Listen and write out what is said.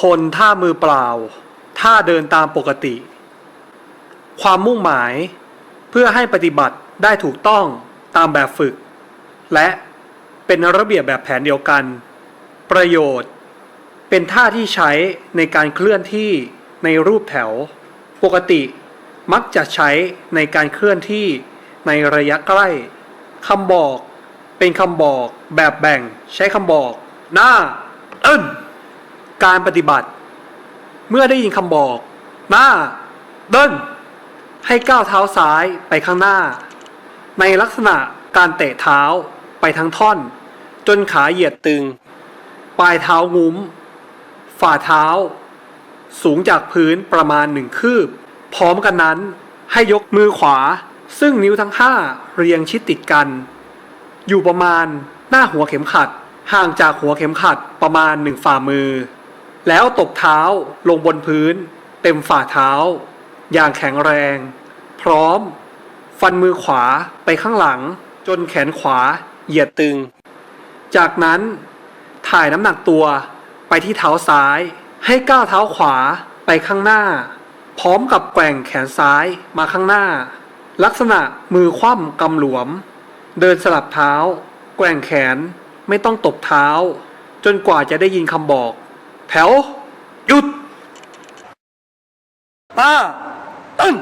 คนท่ามือเปล่า ท่าเดินตามปกติ ความมุ่งหมายเพื่อให้ปฏิบัติได้ถูกต้องตามแบบฝึก และเป็นระเบียบแบบแผนเดียวกัน ประโยชน์ เป็นท่าที่ใช้ในการเคลื่อนที่ในรูปแถว ปกติมักจะใช้ในการเคลื่อนที่ในระยะใกล้คำบอก เป็นคำบอกแบบแบ่ง ใช้คำบอก หน้า เอิ้น การปฏิบัติ เมื่อได้ยินคำบอกหน้าเดิน ให้ก้าวเท้าซ้ายไปข้างหน้า ในลักษณะการเตะเท้าไปทั้งท่อน จนขาเหยียดตึง ปลายเท้างุ้ม ฝ่าเท้า สูงจากพื้นประมาณหนึ่งคืบ พร้อมกันนั้นให้ยกมือขวา ซึ่งนิ้วทั้งห้าเรียงชิดติดกัน อยู่ประมาณหน้าหัวเข็มขัดห่างจากหัวเข็มขัดประมาณหนึ่งฝ่ามือ แล้วตบเท้าลงบนพื้น เต็มฝ่าเท้า อย่างแข็งแรง พร้อม ฟันมือขวาไปข้างหลัง จนแขนขวาเหยียดตึง จากนั้นถ่ายน้ำหนักตัวไปที่เท้าซ้าย ให้ก้าวเท้าขวาไปข้างหน้า พร้อมกับแกว่งแขนซ้ายมาข้างหน้า ลักษณะมือคว่ำกำหลวม เดินสลับเท้า แกว่งแขนไม่ต้องตบเท้า จนกว่าจะได้ยินคำบอก แถว หยุดตาตึ้ง